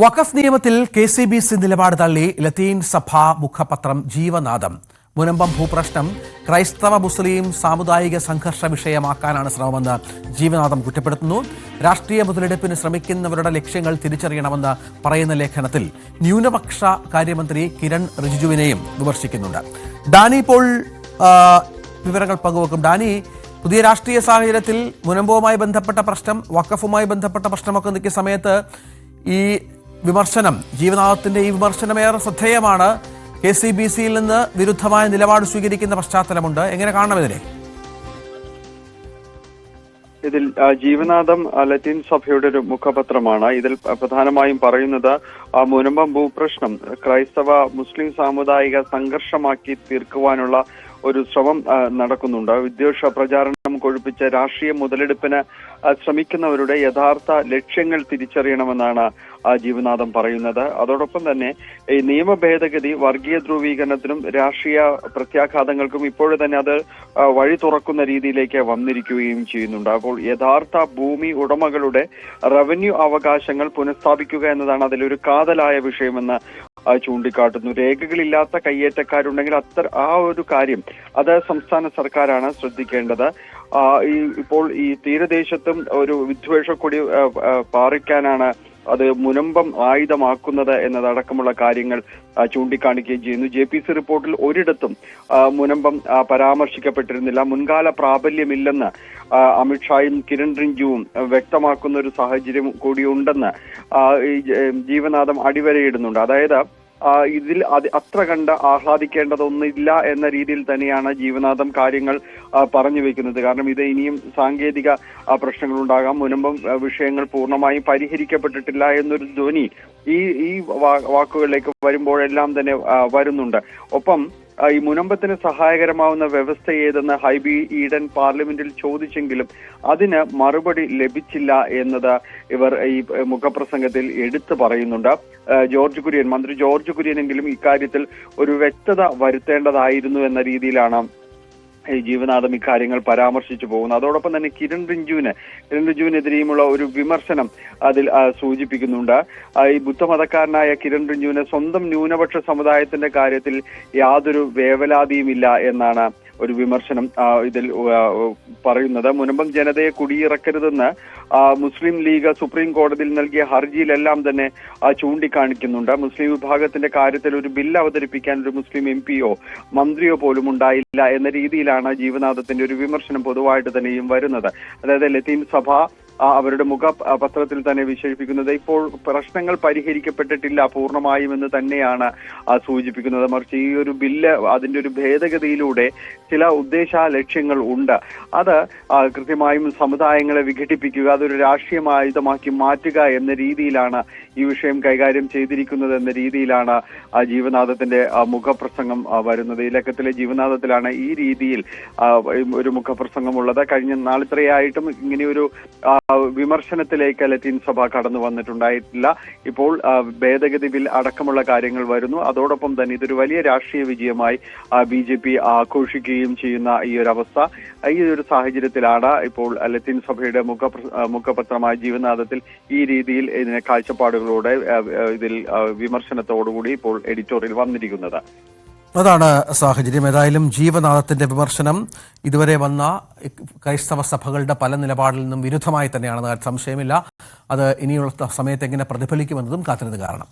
വഖഫ് നിയമത്തിൽ K C B C നിലപാട് തള്ളി ലത്തീൻ സഭാ മുഖപത്രം ജീവനാദം. മുനമ്പം ഭൂപ്രശ്നം ക്രൈസ്തവ മുസ്ലിം സാമുദായിക സംഘർഷ വിഷയമാക്കാനാണ് ശ്രമമെന്ന് ജീവനാഥം കുറ്റപ്പെടുത്തുന്നു. രാഷ്ട്രീയ മുതലെടുപ്പിന് ശ്രമിക്കുന്നവരുടെ ലക്ഷ്യങ്ങൾ തിരിച്ചറിയണമെന്ന് പറയുന്ന ലേഖനത്തിൽ ന്യൂനപക്ഷ കാര്യമന്ത്രി കിരൺ റിജിജുവിനെയും വിമർശിക്കുന്നുണ്ട്. ഡാനി പോൾ വിവരങ്ങൾ പങ്കുവെക്കും. ഡാനി പുതിയ രാഷ്ട്രീയ സാഹചര്യത്തിൽ മുനമ്പവുമായി ബന്ധപ്പെട്ട പ്രശ്നം വഖഫുമായി ബന്ധപ്പെട്ട പ്രശ്നമൊക്കെ നിൽക്കുന്ന സമയത്ത് ഈ വിമർശനം. ജീവനാഥത്തിന്റെ ഈ വിമർശനം ഏറെ ശ്രദ്ധേയമാണ്. കെ സി ബി സിയിൽ നിന്ന് വിരുദ്ധമായ നിലപാട് സ്വീകരിക്കുന്ന പശ്ചാത്തലമുണ്ട്. എങ്ങനെ കാണണം ഇതിനെ? ഇതിൽ ജീവനാഥം ലത്തീൻ സഭയുടെ ഒരു മുഖപത്രമാണ്. ഇതിൽ പ്രധാനമായും പറയുന്നത് മുനമ്പം ഭൂപ്രശ്നം ക്രൈസ്തവ മുസ്ലിം സാമുദായിക സംഘർഷമാക്കി തീർക്കുവാനുള്ള ഒരു ശ്രമം നടക്കുന്നുണ്ട്. വിദ്വേഷ പ്രചാരണം കൊഴുപ്പിച്ച രാഷ്ട്രീയ മുതലെടുപ്പിന് ശ്രമിക്കുന്നവരുടെ യഥാർത്ഥ ലക്ഷ്യങ്ങൾ തിരിച്ചറിയണമെന്നാണ് ജീവനാഥം പറയുന്നത്. അതോടൊപ്പം തന്നെ ഈ നിയമ ഭേദഗതി വർഗീയ ധ്രുവീകരണത്തിനും രാഷ്ട്രീയ പ്രത്യാഘാതങ്ങൾക്കും ഇപ്പോഴും തന്നെ അത് വഴി തുറക്കുന്ന രീതിയിലേക്ക് വന്നിരിക്കുകയും ചെയ്യുന്നുണ്ട്. അപ്പോൾ യഥാർത്ഥ ഭൂമി ഉടമകളുടെ റവന്യൂ അവകാശങ്ങൾ പുനഃസ്ഥാപിക്കുക എന്നതാണ് അതിലൊരു കാതലായ വിഷയമെന്ന് ചൂണ്ടിക്കാട്ടുന്നു. രേഖകളില്ലാത്ത കയ്യേറ്റക്കാരുണ്ടെങ്കിൽ അത്ര ആ ഒരു കാര്യം അത് സംസ്ഥാന സർക്കാരാണ് ശ്രദ്ധിക്കേണ്ടത്. ഈ ഇപ്പോൾ ഈ തീരദേശത്തും ഒരു വിദ്വേഷക്കൊടി പാറിക്കാനാണ് അത് മുനമ്പം ആയുധമാക്കുന്നത് എന്നതടക്കമുള്ള കാര്യങ്ങൾ ചൂണ്ടിക്കാണിക്കുകയും ചെയ്യുന്നു. ജെ പി സി റിപ്പോർട്ടിൽ ഒരിടത്തും മുനമ്പം പരാമർശിക്കപ്പെട്ടിരുന്നില്ല. മുൻകാല പ്രാബല്യമില്ലെന്ന് അമിത്ഷായും കിരൺ റിഞ്ചുവും വ്യക്തമാക്കുന്ന ഒരു സാഹചര്യം കൂടിയുണ്ടെന്ന് ജീവനാഥം അടിവരയിടുന്നുണ്ട്. അതായത് ഇതിൽ അത് അത്ര കണ്ട് ആഹ്ലാദിക്കേണ്ടതൊന്നില്ല എന്ന രീതിയിൽ തന്നെയാണ് ജീവനാഥം കാര്യങ്ങൾ പറഞ്ഞു വെക്കുന്നത്. കാരണം ഇത് ഇനിയും സാങ്കേതിക പ്രശ്നങ്ങൾ ഉണ്ടാകാം മുനമ്പം വിഷയങ്ങൾ പൂർണമായും പരിഹരിക്കപ്പെട്ടിട്ടില്ല എന്നൊരു ധ്വനി ഈ ഈ വാക്കുകളിലേക്ക് വരുമ്പോഴെല്ലാം തന്നെ വരുന്നുണ്ട്. ഒപ്പം ഈ മുനമ്പത്തിന് സഹായകരമാവുന്ന വ്യവസ്ഥ ഏതെന്ന് ഹൈബി ഈഡൻ പാർലമെന്റിൽ ചോദിച്ചെങ്കിലും അതിന് മറുപടി ലഭിച്ചില്ല എന്നത് ഇവർ ഈ മുഖപ്രസംഗത്തിൽ എടുത്തു പറയുന്നുണ്ട്. ജോർജ് കുര്യൻ മന്ത്രി ജോർജ് കുര്യനെങ്കിലും ഇക്കാര്യത്തിൽ ഒരു വ്യക്തത വരുത്തേണ്ടതായിരുന്നു എന്ന രീതിയിലാണ് ജീവനാഥം ഇക്കാര്യങ്ങൾ പരാമർശിച്ചു പോകുന്നു. അതോടൊപ്പം തന്നെ കിരൺ റിഞ്ചുവിന് കിരൺ റിഞ്ചുവിനെതിരെയുമുള്ള ഒരു വിമർശനം അതിൽ സൂചിപ്പിക്കുന്നുണ്ട്. ഈ ബുദ്ധമതക്കാരനായ കിരൺ റിഞ്ചുവിന് സ്വന്തം ന്യൂനപക്ഷ സമുദായത്തിന്റെ കാര്യത്തിൽ യാതൊരു വേവലാതിയുമില്ല എന്നാണ് ഒരു വിമർശനം ഇതിൽ പറയുന്നത്. മുനമ്പം ജനതയെ കുടിയിറക്കരുതെന്ന് മുസ്ലിം ലീഗ് സുപ്രീം കോടതിയിൽ നൽകിയ ഹർജിയിലെല്ലാം തന്നെ ചൂണ്ടിക്കാണിക്കുന്നുണ്ട്. മുസ്ലിം വിഭാഗത്തിന്റെ കാര്യത്തിൽ ഒരു ബില്ല് അവതരിപ്പിക്കാൻ ഒരു മുസ്ലിം എം പിയോ മന്ത്രിയോ പോലും ഉണ്ടായില്ല എന്ന രീതിയിലാണ് ജീവനാഥത്തിന്റെ ഒരു വിമർശനം പൊതുവായിട്ട് തന്നെയും വരുന്നത്. അതായത് ലത്തീൻ സഭ അവരുടെ മുഖ പത്രത്തിൽ തന്നെ വിശേഷിപ്പിക്കുന്നത്. ഇപ്പോൾ പ്രശ്നങ്ങൾ പരിഹരിക്കപ്പെട്ടിട്ടില്ല പൂർണമായും എന്ന് തന്നെയാണ് സൂചിപ്പിക്കുന്നത്. മറിച്ച് ഈ ഒരു ബില്ല് അതിന്റെ ഒരു ഭേദഗതിയിലൂടെ ചില ഉദ്ദേശ ലക്ഷ്യങ്ങൾ ഉണ്ട്. അത് കൃത്യമായും സമുദായങ്ങളെ വിഘടിപ്പിക്കുക അതൊരു രാഷ്ട്രീയ ആയുധമാക്കി മാറ്റുക എന്ന രീതിയിലാണ് ഈ വിഷയം കൈകാര്യം ചെയ്തിരിക്കുന്നത് എന്ന രീതിയിലാണ് ജീവനാഥത്തിന്റെ മുഖപ്രസംഗം വരുന്നത്. ഈ ലക്കത്തിലെ ജീവനാഥത്തിലാണ് ഈ രീതിയിൽ ഒരു മുഖപ്രസംഗം ഉള്ളത്. കഴിഞ്ഞ നാളിത്രയായിട്ടും ഇങ്ങനെയൊരു വിമർശനത്തിലേക്ക് ലത്തീൻ സഭ കടന്നു വന്നിട്ടുണ്ടായിട്ടില്ല. ഇപ്പോൾ ഭേദഗതി ബിൽ അടക്കമുള്ള കാര്യങ്ങൾ വരുന്നു. അതോടൊപ്പം തന്നെ ഇതൊരു വലിയ രാഷ്ട്രീയ വിജയമായി ബി ജെ പി ആഘോഷിക്കുകയും ചെയ്യുന്ന ഈ ഒരു അവസ്ഥ ഈ ഒരു സാഹചര്യത്തിലാണ് ഇപ്പോൾ ലത്തീൻ സഭയുടെ മുഖ മുഖപത്രമായ ജീവനാഥത്തിൽ ഈ രീതിയിൽ ഇതിനെ കാഴ്ചപ്പാടുകളോടെ ഇതിൽ വിമർശനത്തോടുകൂടി ഇപ്പോൾ എഡിറ്റോറിയൽ വന്നിരിക്കുന്നത്. അതാണ് സാഹചര്യം. ഏതായാലും ജീവനാഥത്തിന്റെ വിമർശനം ഇതുവരെ വന്ന ക്രൈസ്തവ സഭകളുടെ പല നിലപാടിൽ നിന്നും വിരുദ്ധമായി തന്നെയാണെന്ന് സംശയമില്ല. അത് ഇനിയുള്ള സമയത്ത് എങ്ങനെ പ്രതിഫലിക്കുമെന്നതും കാത്തിരുന്ന് കാരണം